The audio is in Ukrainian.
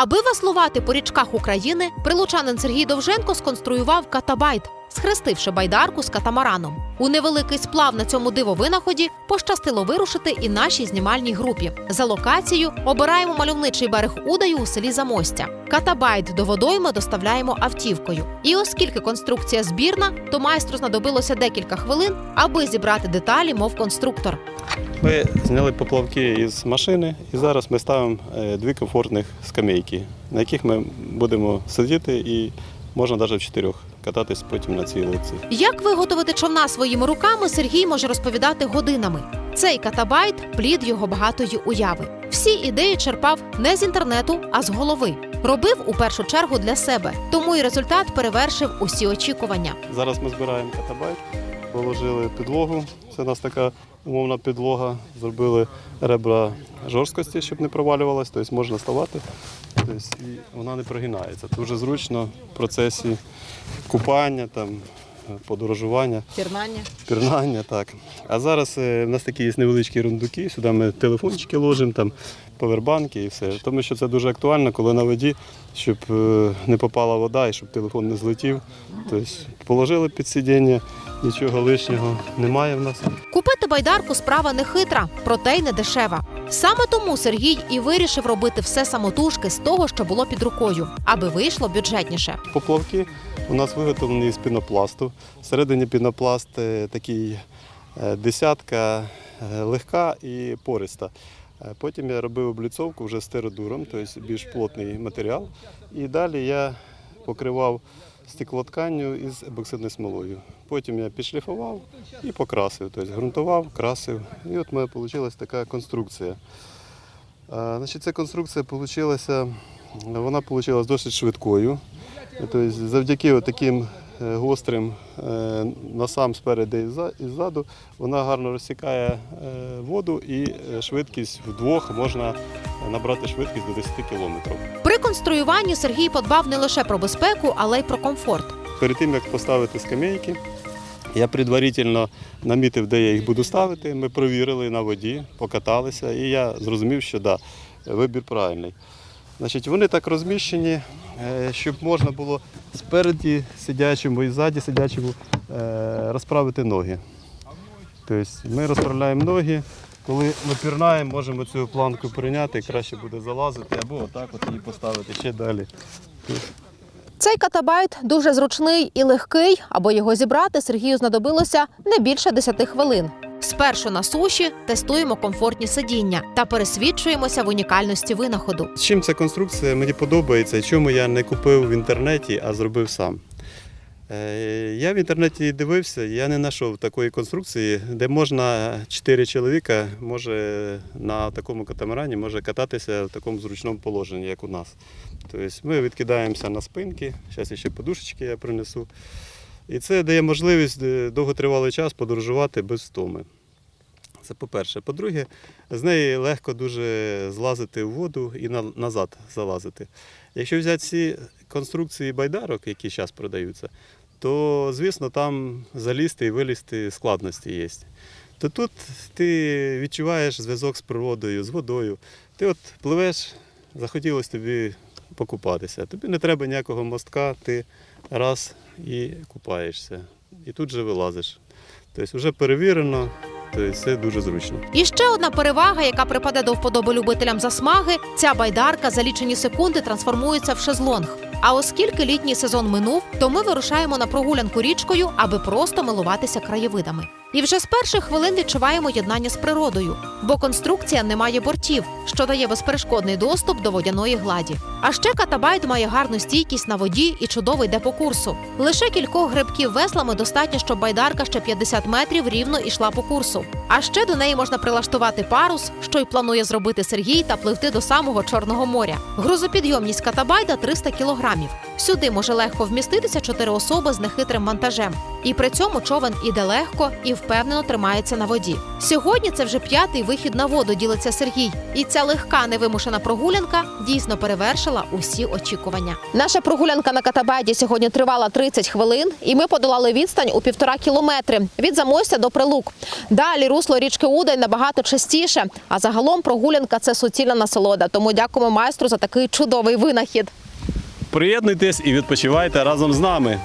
Аби веслувати по річках України, прилучанин Сергій Довженко сконструював катабайт, схрестивши байдарку з катамараном. У невеликий сплав на цьому дивовинаході пощастило вирушити і нашій знімальній групі. За локацією обираємо мальовничий берег Удаю у селі Замостя. Катабайт до водойми доставляємо автівкою. І оскільки конструкція збірна, то майстру знадобилося декілька хвилин, аби зібрати деталі, мов конструктор. Ми зняли поплавки із машини і зараз ми ставимо е, дві комфортних скамейки, на яких ми будемо сидіти і можна навіть в чотирьох кататись потім на цій лодці. Як виготовити човна своїми руками, Сергій може розповідати годинами. Цей катабайт плід його багатої уяви. Всі ідеї черпав не з інтернету, а з голови. Робив у першу чергу для себе, тому і результат перевершив усі очікування. Зараз ми збираємо катабайт, положили підлогу. Це у нас така умовна підлога. Зробили ребра жорсткості, щоб не провалювалась, тобто можна ставати. Тобто, і вона не прогинається. Дуже зручно в процесі купання, там, подорожування. Пірнання. Пірнання, так. А зараз е, в нас такі є невеличкі рундуки, сюди ми телефончики ложимо, там повербанки і все. Тому що це дуже актуально, коли на воді, щоб е, не попала вода і щоб телефон не злетів. Тобто положили під сидіння, нічого лишнього немає в нас. Купити байдарку справа не хитра, проте й не дешева. Саме тому Сергій і вирішив робити все самотужки з того, що було під рукою, аби вийшло бюджетніше. Поплавки у нас виготовлені з пінопласту. Всередині пінопласт е, такий е, десятка е, легка і пориста. Потім я робив обліцовку вже стиродуром, тобто більш плотний матеріал. І далі я покривав стеклотканню із ебоксидною смолою. Потім я підшліфував і покрасив, тобто ґрунтував, красив. І от в мене вийшла така конструкція. Значить, ця конструкція получилася, вона вийшла досить швидкою. Тобто, завдяки таким е, гострим е, носам спереду і ззаду, вона гарно розсікає е, воду і швидкість вдвох можна набрати швидкість до 10 км. Конструюванні Сергій подбав не лише про безпеку, але й про комфорт. Перед тим, як поставити скамейки, я предварительно намітив, де я їх буду ставити. Ми провірили на воді, покаталися, і я зрозумів, що да, вибір правильний. Значить, вони так розміщені, е, щоб можна було спереді сидячому і ззаді сидячому е, розправити ноги. Тобто ми розправляємо ноги. Коли ми пірнаємо, можемо цю планку прийняти, краще буде залазити, або отак от її поставити ще далі. Цей катабайт дуже зручний і легкий, аби його зібрати Сергію знадобилося не більше 10 хвилин. Спершу на суші тестуємо комфортні сидіння та пересвідчуємося в унікальності винаходу. Чим ця конструкція мені подобається, чому я не купив в інтернеті, а зробив сам. Е, Я в інтернеті дивився, я не знайшов такої конструкції, де можна 4 чоловіка може на такому катамарані може кататися в такому зручному положенні, як у нас. Тобто ми відкидаємося на спинки, зараз ще подушечки я принесу. І це дає можливість е, довготривалий час подорожувати без втоми. Це по-перше. По-друге, з неї легко дуже злазити в воду і назад залазити. Якщо взяти ці конструкції байдарок, які зараз продаються, то, звісно, там залізти і вилізти складності є. То тут ти відчуваєш зв'язок з природою, з водою. Ти от пливеш, захотілося тобі покупатися. Тобі не треба ніякого мостка, ти раз і купаєшся. І тут же вилазиш. Тобто вже перевірено, тобто це дуже зручно. І ще одна перевага, яка припаде до вподоби любителям засмаги, ця байдарка за лічені секунди трансформується в шезлонг. А оскільки літній сезон минув, то ми вирушаємо на прогулянку річкою, аби просто милуватися краєвидами. І вже з перших хвилин відчуваємо єднання з природою, бо конструкція не має бортів, що дає безперешкодний доступ до водяної гладі. А ще катабайт має гарну стійкість на воді і чудово йде по курсу. Лише кількох грибків веслами достатньо, щоб байдарка ще 50 метрів рівно йшла по курсу. А ще до неї можна прилаштувати парус, що й планує зробити Сергій та пливти до самого Чорного моря. Грузопідйомність катабайда 300 кілограмів. Сюди може легко вміститися чотири особи з нехитрим вантажем. І при цьому човен іде легко і впевнено тримається на воді. Сьогодні це вже п'ятий вихід на воду, ділиться Сергій. І ця легка невимушена прогулянка дійсно перевершила усі очікування. Наша прогулянка на катабайді сьогодні тривала 30 хвилин, і ми подолали відстань у півтора кілометри від замостя до прилук. Далі русло річки Удень набагато частіше. А загалом прогулянка це суцільна насолода. Тому дякуємо майстру за такий чудовий винахід. Приєднуйтесь і відпочивайте разом з нами.